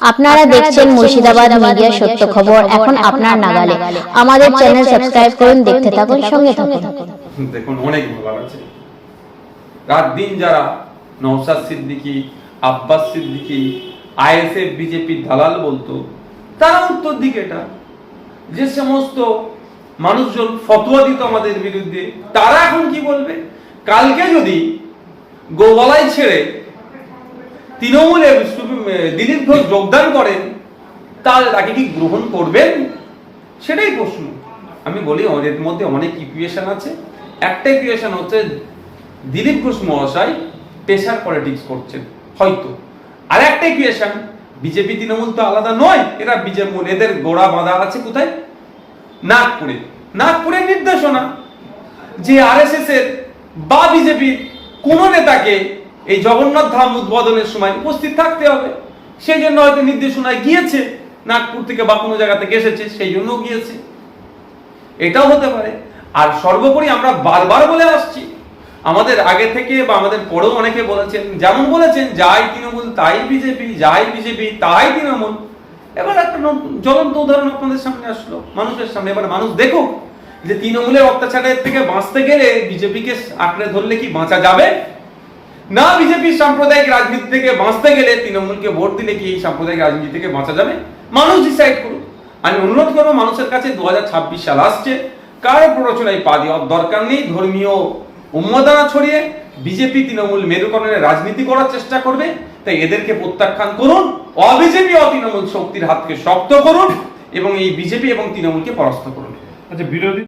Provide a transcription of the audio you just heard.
আপনারা দেখছেন মুর্শিদাবাদ মিডিয়া সত্য খবর। এখন আপনার নাগালে। আমাদের চ্যানেল সাবস্ক্রাইব করুন দেখতে থাকুন সঙ্গে থাকুন। দেখুন অনেক বলার আছে। রাত দিন যারা নওশাদ সিদ্দিকী আব্বাস সিদ্দিকী আইএসএফ বিজেপির দালাল বলতো তারা উত্তর দিকে এটা। যে সমস্ত মানুষজন ফতোয়া দিত আমাদের বিরুদ্ধে তারা এখন কি বলবে? কালকে যদি গোবালাই ছেড়ে তৃণমূলে দিলীপ ঘোষ যোগদান করেন তাহলে তাকে কি গ্রহণ করবেন? সেটাই প্রশ্ন। আমি বলি এর মধ্যে অনেক ইকুয়েশন আছে। একটা ইকুয়েশন হচ্ছে, দিলীপ ঘোষ মহাশয় পেশার পলিটিক্স করছেন, হয়তো। আর একটা ইকুয়েশন বিজেপি তৃণমূল তো আলাদা নয়, এরা বিজেপি, এদের গোড়া বাঁধা আছে কোথায়? নাগপুরে। নাগপুরের নির্দেশনা যে আরএসএস এর বা বিজেপির কোন নেতাকে এই জগন্নাথ ধাম উদ্বোধনের সময় উপস্থিত থাকতে হবে। সেই জন্য হয়তো নির্দেশনায় গিয়েছে, নাগপুর থেকে বা কোনো জায়গা থেকে এসেছে, সেই জন্য গিয়েছে। এটাও হতে পারে। আর সর্বোপরি আমরা বারবার বলে আসছি, আমাদের আগে থেকে বা আমাদের পরেও অনেকে বলেছেন, যেমন বলেছেন, যাই তৃণমূল, তাই বিজেপি, যাই বিজেপি, তাই তৃণমূল। এবার একটা জ্বলন্ত উদাহরণ আপনাদের সামনে আসলো, মানুষের সামনে। এবার মানুষ দেখো যে তৃণমূলের অত্যাচারের থেকে বাঁচতে গেলে বিজেপিকে আঁকড়ে ধরলে কি বাঁচা যাবে? না বিজেপি সাম্প্রদায়িক রাজনীতি থেকে বাঁচতে গেলে তৃণমূলকে ভোট দিলে কি এই সাম্প্রদায়িক রাজনীতি থেকে বাঁচা যাবে? মানুষ ডিসাইড করুক। আমি অনুরোধ করব, মানুষের কাছে দুহাজার ছাব্বিশ সাল আসছে। কারও প্ররোচনায় পা দেওয়ার দরকার নেই। ধর্মীয় উন্মাদনা ছড়িয়ে বিজেপি তৃণমূল মেরুকরণের রাজনীতি করার চেষ্টা করবে। তাই এদেরকে প্রত্যাখ্যান করুন, অবিজেপি অতৃণমূল শক্তির হাতকে শক্ত করুন এবং এই বিজেপি এবং তৃণমূলকে পরাস্ত করুন। আচ্ছা বিরোধী